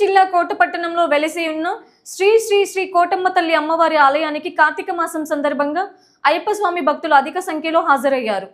జిల్లా కోటపట్టణంలో వెలసి ఉన్న శ్రీ శ్రీ శ్రీ కోటమ్మ తల్లి అమ్మవారి ఆలయానికి కార్తీక మాసం సందర్భంగా అయ్యప్ప స్వామి భక్తులు అధిక సంఖ్యలో హాజరయ్యారు.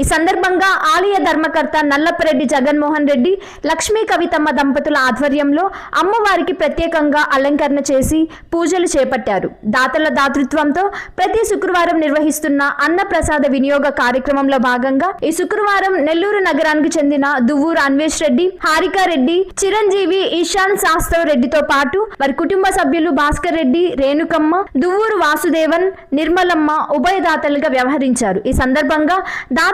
ఈ సందర్భంగా ఆలయ ధర్మకర్త నల్లపరెడ్డి జగన్మోహన్ రెడ్డి లక్ష్మీ కవితమ్మ దంపతుల ఆధ్వర్యంలో అమ్మవారికి ప్రత్యేకంగా అలంకరణ చేసి పూజలు చేపట్టారు. దాతల దాతృత్వంతో ప్రతి శుక్రవారం నిర్వహిస్తున్న అన్నప్రసాద వినియోగ కార్యక్రమంలో భాగంగా ఈ శుక్రవారం నెల్లూరు నగరానికి చెందిన దువ్వూరు అన్వేష్ రెడ్డి హారికారెడ్డి చిరంజీవి ఈశాన్ శాస్త్రవ్ రెడ్డితో పాటు వారి కుటుంబ సభ్యులు భాస్కర్ రెడ్డి రేణుకమ్మ దువ్వూరు వాసుదేవన్ నిర్మలమ్మ ఉభయదాతలుగా వ్యవహరించారు. ఈ సందర్భంగా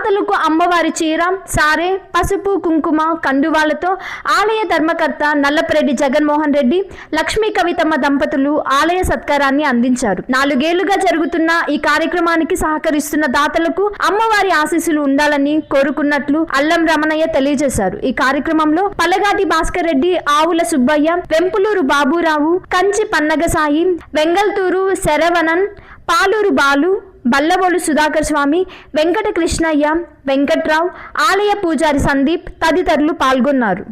దాతలకు అమ్మవారి చీర సారే పసుపు కుంకుమ కండువాలతో ఆలయ ధర్మకర్త నల్లపరెడ్డి జగన్మోహన్ రెడ్డి లక్ష్మీ కవితమ్మ దంపతులు ఆలయ సత్కారాన్ని అందించారు. నాలుగేళ్ళుగా జరుగుతున్న ఈ కార్యక్రమానికి సహకరిస్తున్న దాతలకు అమ్మవారి ఆశీస్సులు ఉండాలని కోరుకున్నట్లు అల్లం రమణయ్య తెలియజేశారు. ఈ కార్యక్రమంలో పల్లగాటి భాస్కర్ రెడ్డి ఆవుల సుబ్బయ్య వెంపులూరు బాబురావు కంచి పన్నగసాయి వెంగల్తూరు శరవణన్ పాలూరు బాలు బల్లబోలు సుధాకర్ స్వామి వెంకట కృష్ణయ్య వెంకట్రావు ఆలయ పూజారి సందీప్ తదితరులు పాల్గొన్నారు.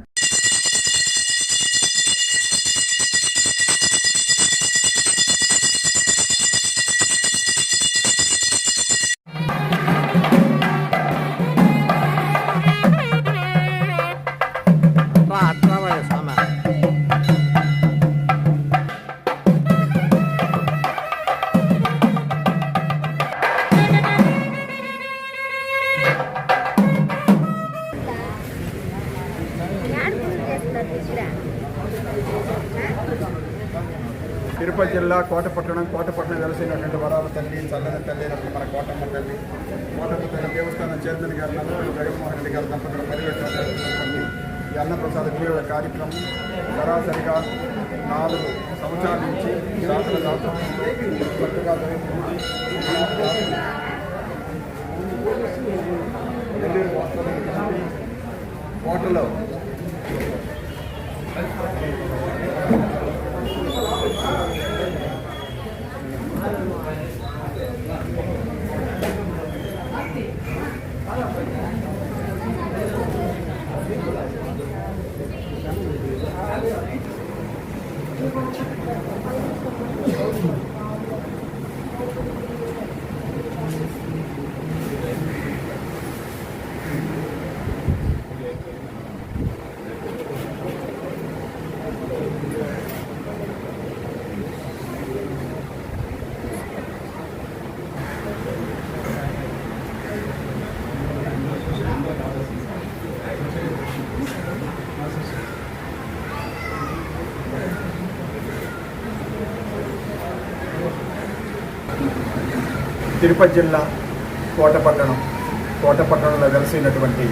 తిరుపతి జిల్లా కోటపట్టణం కోటపట్టణం వెలసినటువంటి వరాల తల్లి చల్లని తల్లి అయినటువంటి మన కోటమ్మ తల్లి. కోటమ్మ తల్లి దేవస్థానం చైర్మన్ గారు జగన్మోహన్ రెడ్డి గారి దంపతుల పర్యవేక్షణ ఈ అన్నప్రసాద వినియోగ కార్యక్రమం సరాసరిగా నాలుగు సంవత్సరాల నుంచి దాతల దాతృత్వంతో కొత్తగా జరుగుతున్న నెల్లూరు వాస్తవం కోటలో తిరుపతి జిల్లా కోటపట్టణం. కోటపట్టణంలో వెలసినటువంటి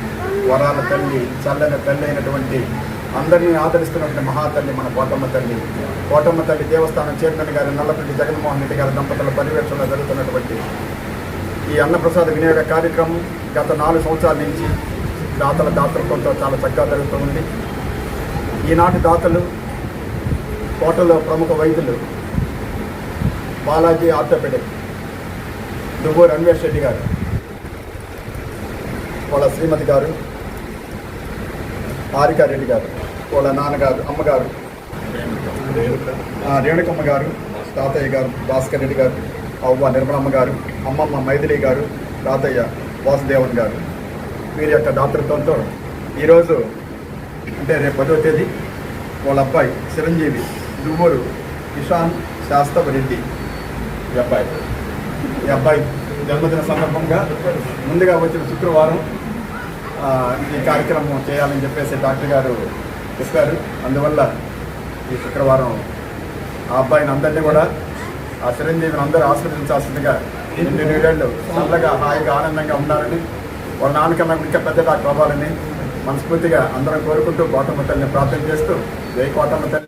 వరాల తల్లి చల్లని తల్లి అయినటువంటి అందరినీ ఆదరిస్తున్నటువంటి మహాతల్లి మన కోటమ్మ తల్లి. కోటమ్మ తల్లి దేవస్థానం చైర్మన్ గారి నల్లపల్లి జగన్మోహన్ రెడ్డి గారి దంపతుల పర్యవేక్షణలో జరుగుతున్నటువంటి ఈ అన్నప్రసాద వినియోగ కార్యక్రమం గత నాలుగు సంవత్సరాల నుంచి దాతల దాతృత్వంతో చాలా చక్కగా జరుగుతుంది ఈనాటి దాతలు కోటలో ప్రముఖ వైద్యులు బాలాజీ ఆర్థోపెడిక్. దువ్వూరు అన్వేష్ రెడ్డి గారు వాళ్ళ శ్రీమతి గారు హారికారెడ్డి గారు వాళ్ళ నాన్నగారు అమ్మగారు రేణుకమ్మ గారు తాతయ్య గారు భాస్కర్ రెడ్డి గారు అవ్వ నిర్మలమ్మ గారు అమ్మమ్మ మైథిలి గారు తాతయ్య వాసుదేవన్ గారు. వీరి యొక్క దాతృత్వంతో ఈరోజు అంటే రేపు పదో తేదీ వాళ్ళ అబ్బాయి చిరంజీవి దువ్వూరు ఇషాన్ శాస్తవ రెడ్డి. అబ్బాయి. ఈ అబ్బాయి జన్మదిన సందర్భంగా ముందుగా వచ్చిన శుక్రవారం ఈ కార్యక్రమం చేయాలని చెప్పేసి డాక్టర్ గారు చెప్పారు. అందువల్ల ఈ శుక్రవారం ఆ అబ్బాయిని అందరినీ కూడా ఆ చిరంజీవిని అందరూ ఆస్వాదించాల్సిందిగా ఎన్ని నీళ్ళు చల్లగా హాయిగా ఆనందంగా ఉండాలని వాళ్ళ నాన్నకన్నా ఇంకా పెద్ద డాక్టర్ అవ్వాలని మనస్ఫూర్తిగా అందరం కోరుకుంటూ కోటమ్మ తల్లిని ప్రార్థన చేస్తూ జై కోటమ్మ తల్లి.